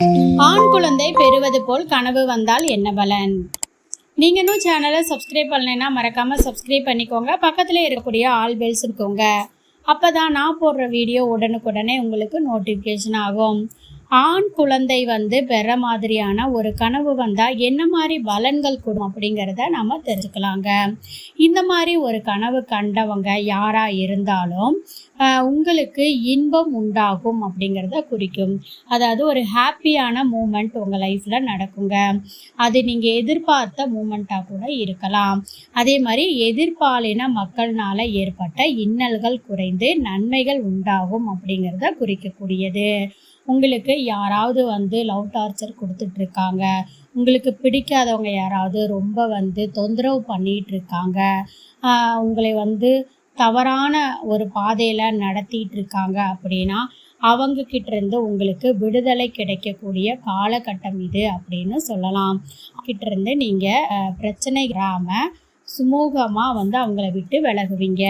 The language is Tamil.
ஆண் குழந்தை பெறுவது போல் கனவு வந்தால் என்ன பலன்? நீங்கள் இன்னும் சேனலை சப்ஸ்கிரைப் பண்ணலைன்னா மறக்காம சப்ஸ்கிரைப் பண்ணிக்கோங்க. பக்கத்தில் இருக்கக்கூடிய ஆல் பெல்ஸ் இருக்கோங்க. அப்பதான் நான் போடுற வீடியோ உடனுக்குடனே உங்களுக்கு நோட்டிஃபிகேஷன் ஆகும். ஆண் குழந்தை வந்து பெற மாதிரியான ஒரு கனவு வந்தால் என்ன மாதிரி பலன்கள் கொடுக்கும் அப்படிங்கிறத நம்ம தெரிஞ்சுக்கலாங்க. இந்த மாதிரி ஒரு கனவு கண்டவங்க யாராக இருந்தாலும் உங்களுக்கு இன்பம் உண்டாகும் அப்படிங்கிறத குறிக்கும். அதாவது ஒரு ஹாப்பியான மூமெண்ட் உங்கள் லைஃப்பில் நடக்குங்க. அது நீங்கள் எதிர்பார்த்த மூமெண்ட்டாக கூட இருக்கலாம். அதே மாதிரி எதிர்பாலின மக்கள்னால ஏற்பட்ட இன்னல்கள் குறைந்து நன்மைகள் உண்டாகும் அப்படிங்கிறத குறிக்கக்கூடியது. உங்களுக்கு யாராவது வந்து லவ் டார்ச்சர் கொடுத்துட்ருக்காங்க. உங்களுக்கு பிடிக்காதவங்க யாராவது ரொம்ப வந்து தொந்தரவு பண்ணிகிட்ருக்காங்க இருக்காங்க உங்களை வந்து தவறான ஒரு பாதையில் நடத்திட்டு இருக்காங்க அப்படின்னா அவங்க இருந்து உங்களுக்கு விடுதலை கிடைக்கக்கூடிய காலகட்டம் இது அப்படின்னு சொல்லலாம். கிட்டேருந்து நீங்கள் பிரச்சனை இல்லாமல் சுமூகமாக வந்து அவங்கள விட்டு விலகுவீங்க.